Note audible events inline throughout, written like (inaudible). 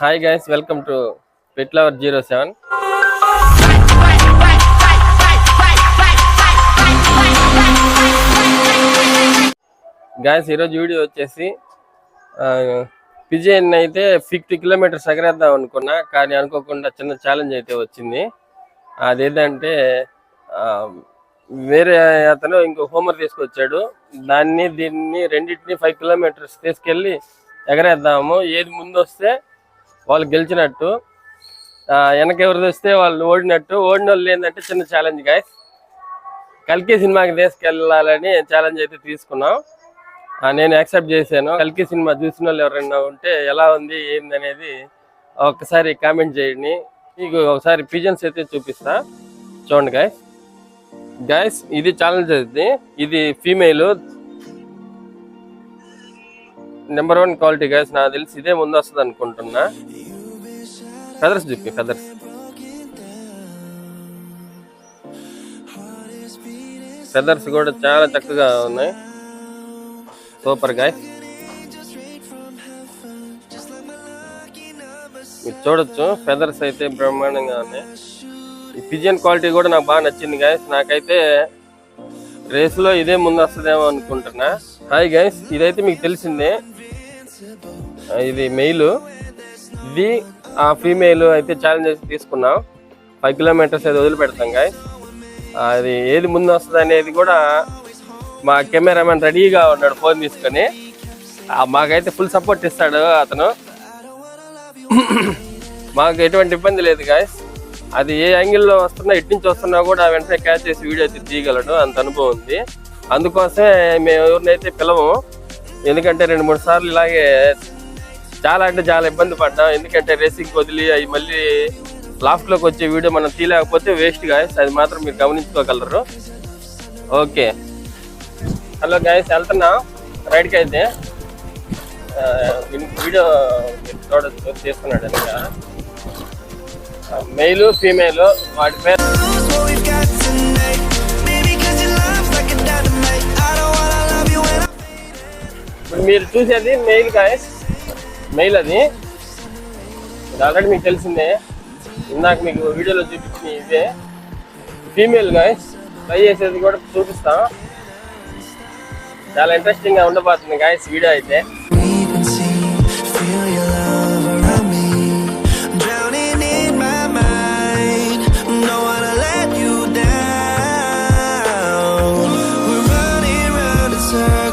Hi guys welcome to pet lover zero seven guys ఈరోజు video వచ్చేసి pigeon అయితే fifty kilometres ఎగరేద్దాం అనుకున్నా కానీ అనుకోకుండా చిన్న ఛాలెంజ్ అయితే వచ్చింది. అదేంటంటే వేరే అతను ఇంకో హోంవర్క్ తీసుకొచ్చాడు. దాన్ని దీన్ని రెండింటిని ఫైవ్ కిలోమీటర్స్ తీసుకెళ్ళి ఎగరేద్దాము. ఏది ముందు వస్తే వాళ్ళు గెలిచినట్టు వెనక ఎవరు తెస్తే వాళ్ళు ఓడినట్టు. ఓడిన వాళ్ళు ఏంటంటే చిన్న ఛాలెంజ్ గాయస్ కల్కి సినిమాకి తీసుకెళ్ళాలని ఛాలెంజ్ అయితే తీసుకున్నాం. నేను యాక్సెప్ట్ చేశాను. కల్కి సినిమా చూసిన వాళ్ళు ఎవరైనా ఉంటే ఎలా ఉంది ఏంది అనేది కామెంట్ చేయండి. మీకు ఒకసారి పిజన్స్ అయితే చూపిస్తా. చూడండి గాయస్ గాయస్ ఇది ఛాలెంజ్ ఇది ఇది female number one quality guys నాకు తెలిసి ఇదే ముందు వస్తుంది అనుకుంటున్నా. ఫెదర్స్ చెప్పి ఫెదర్స్ ఫెదర్స్ కూడా చాలా చక్కగా ఉన్నాయి. సూపర్ గాయ మీరు చూడొచ్చు ఫెదర్స్ అయితే బ్రహ్మాండంగా ఉన్నాయి. ఈ పిజియన్ క్వాలిటీ కూడా నాకు బాగా నచ్చింది గాయస్ నాకైతే రేస్లో ఇదే ముందు వస్తుందేమో అనుకుంటున్నా. హాయ్ గైస్ ఇదైతే మీకు తెలిసిందే. Uh, ఇది మెయిల్ ఇది ఆ ఫీమేల్ అయితే ఛాలెంజ్ తీసుకున్నాం. ఫైవ్ కిలోమీటర్స్ అయితే వదిలిపెడతాం గాయస్ uh, అది ఏది ముందు వస్తుంది అనేది కూడా మా కెమెరామెన్ రెడీగా ఉన్నాడు ఫోన్ తీసుకొని. Uh, మాకైతే ఫుల్ సపోర్ట్ ఇస్తాడు అతను. (coughs) మాకు ఎటువంటి ఇబ్బంది లేదు గాయస్ అది ఏ యాంగిల్లో వస్తున్నా ఇటు నుంచి వస్తున్నా కూడా వెంటనే క్యాచ్ చేసి వీడియో అయితే తీయగలడు. అంత అనుభవం ఉంది. అందుకోసమే మేము ఎవరినైతే పిలవము ఎందుకంటే రెండు మూడు సార్లు ఇలాగే చాలా అంటే చాలా ఇబ్బంది పడ్డాం. ఎందుకంటే రేసింగ్ వదిలి అవి మళ్ళీ లాఫ్ట్లోకి వచ్చే వీడియో మనం తీయలేకపోతే వేస్ట్ గాయస్ అది మాత్రం మీరు గమనించుకోగలరు. ఓకే హలో గాయస్ వెళ్తున్నా? రైడ్కి అయితే. వీడియో చూడచ్చు చూడొచ్చు తీసుకున్నాడు మెయిల్ ఫీమేల్ వాటి పేరు మీరు చూసేది మెయిల్ గాయస్ మెయిల్ అది. ఆల్రెడీ మీకు తెలిసిందే. ఇందాక మీకు వీడియోలో చూపించిన ఇదే. ఫీమేల్ గాయస్ ట్రై చేసేది కూడా చూపిస్తాం. చాలా ఇంట్రెస్టింగ్గా ఉండబోతుంది గాయస్ వీడియో అయితే.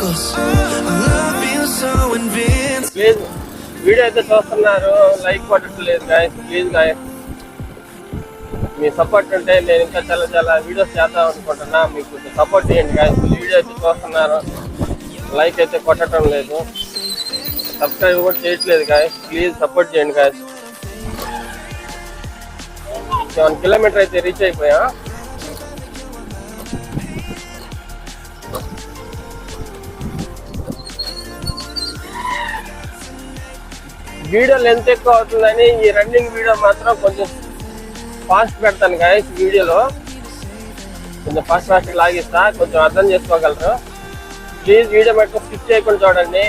Oh, uh -huh. Please video అయితే చూస్తున్నారు. లైక్ కొట్టట్లేదు గాయస్ ప్లీజ్ గాయస్ మీ సపోర్ట్ ఉంటే నేను ఇంకా చాలా చాలా వీడియోస్ చేద్దాం అనుకుంటున్నా. మీకు కొంచెం సపోర్ట్ చేయండి గాయస్ వీడియో అయితే చూస్తున్నారు. లైక్ అయితే కొట్టడం లేదు. సబ్స్క్రైబ్ కూడా చేయట్లేదు గాయస్ ప్లీజ్ సపోర్ట్ చేయండి గాయస్ సెవెన్ కిలోమీటర్ అయితే రీచ్ అయిపోయా? వీడియో లెంత్ ఎక్కువ అవుతుందని ఈ రన్నింగ్ వీడియో మాత్రం కొంచెం ఫాస్ట్ పెడతాను గాయస్ వీడియోలో. కొంచెం ఫాస్ట్ ఫాస్ట్ లాగిస్తా కొంచెం అర్థం చేసుకోగలరు. ప్లీజ్ వీడియో మటుకు స్కిప్ చేయకుండా చూడండి.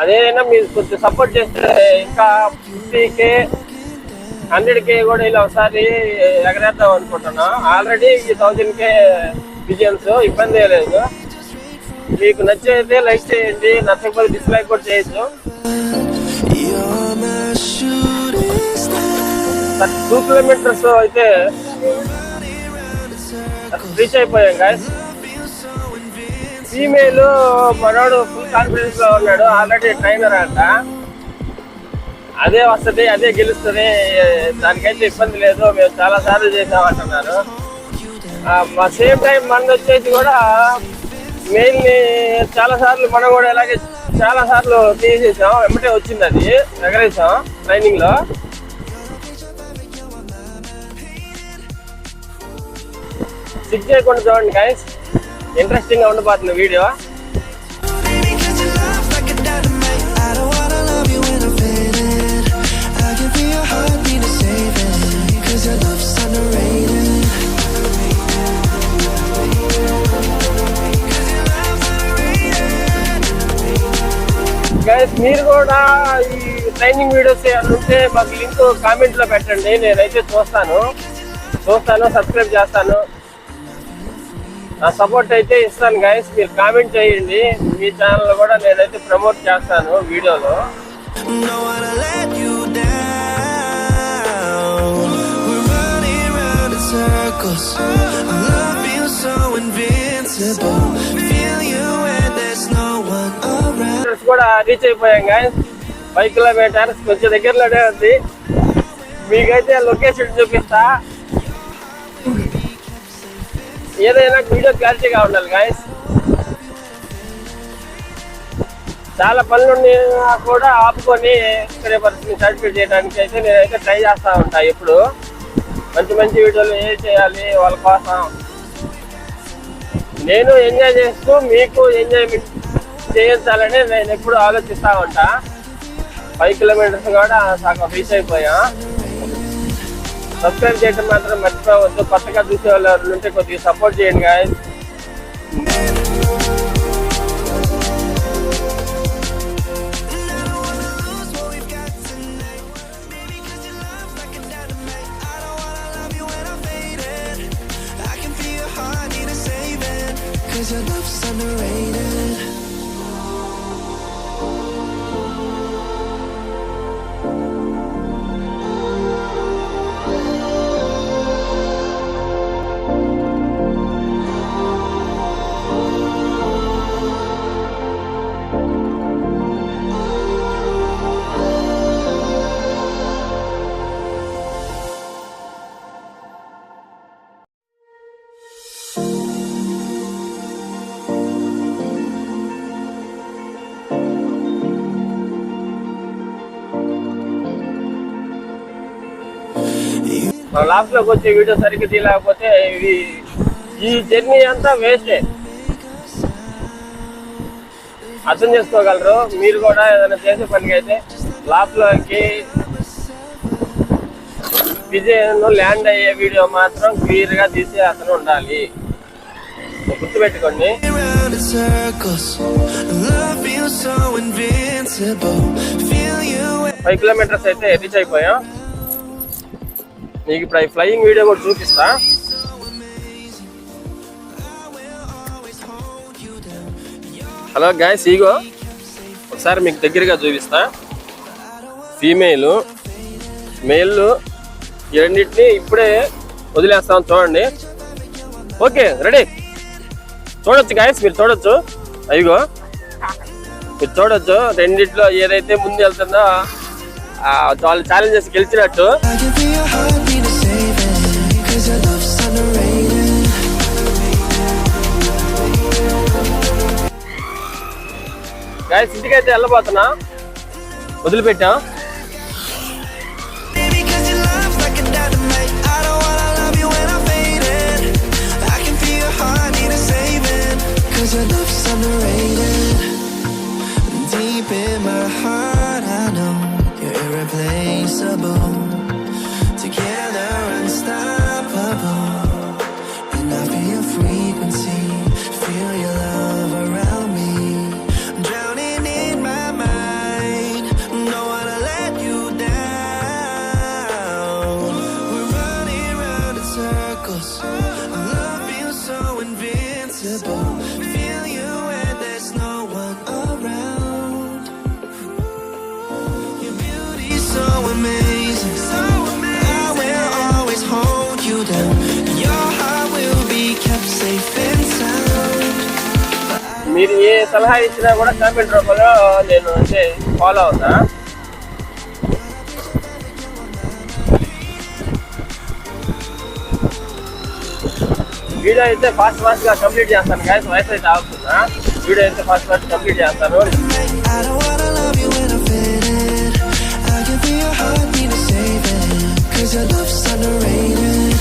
అదేదైనా మీరు కొంచెం సపోర్ట్ చేస్తే ఇంకా ఫిఫ్టీకే హండ్రెడ్కే హండ్రెడ్ కే కూడా ఇలా ఒకసారి ఎగరేద్దాం అనుకుంటున్నా. ఆల్రెడీ ఈ థౌజండ్ కే విజయన్స్ ఇబ్బంది లేదు. మీకు నచ్చైతే లైక్ చేయండి నచ్చకపోతే డిస్లైక్ కూడా చేయొచ్చు. టూ కిలోమీటర్స్ అయితే రీచ్ అయిపోయాం గాయస్ ఫీమేల్ మనోడు ఫుల్ కాన్ఫిడెన్స్లో ఉన్నాడు. ఆల్రెడీ ట్రైనర్ అంట. అదే వస్తుంది అదే గెలుస్తుంది. దానికైతే ఇబ్బంది లేదు. మేము చాలా సార్లు చేసామంటున్నారు మా సేమ్ టైం మన వచ్చేసి కూడా మెయిన్లీ చాలా సార్లు మనం కూడా ఇలాగే చాలా సార్లు తీసేసాం వెంబటే వచ్చింది అది. ఎగరేసాం ట్రైనింగ్లో. సిక్ చేయకుండా చూడండి గైస్ ఇంట్రెస్టింగ్గా ఉండిపోతుంది వీడియో. మీరు కూడా ఈ ట్రైనింగ్ వీడియోస్ ఏమైనా మాకు లింక్ కామెంట్లో పెట్టండి. నేనైతే చూస్తాను. చూస్తాను సబ్స్క్రైబ్ చేస్తాను. సపోర్ట్ అయితే ఇస్తాను గాయస్ మీరు కామెంట్ చేయండి. మీ ఛానల్ కూడా నేనైతే ప్రమోట్ చేస్తాను వీడియోలో కూడా రీచ్ అయిపోయాం గాయస్ ఫైవ్ కిలోమీటర్స్ కొంచెం దగ్గరలోనే ఉంది. మీకైతే లొకేషన్ చూపిస్తా. ఏదైనా వీడియో క్లారిటీగా ఉండాలి గాయస్ చాలా పనులు కూడా ఆపుకొని సబ్స్క్రైబర్స్ని సర్టిఫికేట్ చేయడానికి అయితే నేనైతే ట్రై చేస్తూ ఉంటాను ఎప్పుడు. మంచి మంచి వీడియోలు ఏ చేయాలి వాళ్ళ కోసం. నేను ఎంజాయ్ చేస్తూ మీకు ఎంజాయ్మెంట్ చేయించాలని నేను ఎప్పుడు ఆలోచిస్తూ ఉంటా. ఫైవ్ కిలోమీటర్స్ కూడా సగం రీచ్ అయిపోయా. సబ్స్క్రైబ్ చేయడం మాత్రం మర్చిపోవద్దు. కొత్తగా చూసే వాళ్ళు ఉంటే కొద్దిగా సపోర్ట్ చేయండి గాయస్ మన లాస్ట్లోకి వచ్చే వీడియో సరిగ్గా తీయలేకపోతే ఇది ఈ జర్నీ అంతా వేస్టే. అర్థం చేసుకోగలరు. మీరు కూడా ఏదైనా చేసే పనికి అయితే లాస్ట్లోకి విజయను ల్యాండ్ అయ్యే వీడియో మాత్రం క్లియర్గా తీసే అతను ఉండాలి. గుర్తుపెట్టుకోండి. ఫైవ్ కిలోమీటర్స్ అయితే రీచ్ అయిపోయాం. మీకు ఇప్పుడు ఈ ఫ్లయింగ్ వీడియో కూడా చూపిస్తా. హలో గాయస్ ఈగో ఒకసారి మీకు దగ్గరగా చూపిస్తా. ఫీమేల్ మేల్ ఈ రెండింటిని ఇప్పుడే వదిలేస్తాం చూడండి. ఓకే రెడీ చూడొచ్చు గాయస్ మీరు చూడొచ్చు. అయ్యో మీరు చూడొచ్చు రెండిట్లో ఏదైతే ముందు వెళ్తుందో వాళ్ళు ఛాలెంజెస్ గెలిచినట్టు. గాయస్ ఇంటికైతే వెళ్ళబోతున్నా. వదిలిపెట్టాం. మీరు ఏ సలహా ఇచ్చినా కూడా కామెంట్ రూపంలో నేను అంటే ఫాలో అవుతా. వీడియో అయితే ఫాస్ట్ ఫాస్ట్గా కంప్లీట్ చేస్తాను కానీ వయసు అయితే ఆగుతున్నా. వీడియో అయితే ఫాస్ట్ ఫాస్ట్ కంప్లీట్ చేస్తాను. Cause your love's underrated.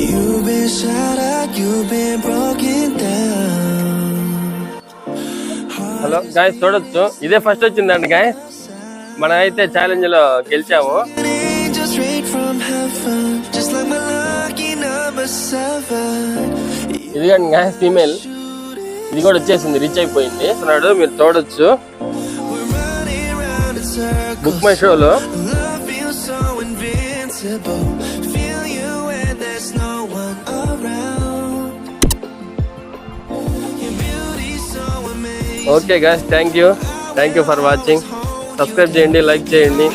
You've been shattered, hello guy చూడొచ్చు. ఇదే ఫస్ట్ వచ్చిందండి గాయ మనం అయితే ఛాలెంజ్లో గెలిచాము. ఇదిగండి గాయ ఫీమేల్ ఇది కూడా వచ్చేసింది రీచ్ అయిపోయింది. అన్నాడు మీరు చూడొచ్చు. బుక్ మై షోలో okay guys thank you thank you for watching subscribe చేయండి లైక్ చేయండి.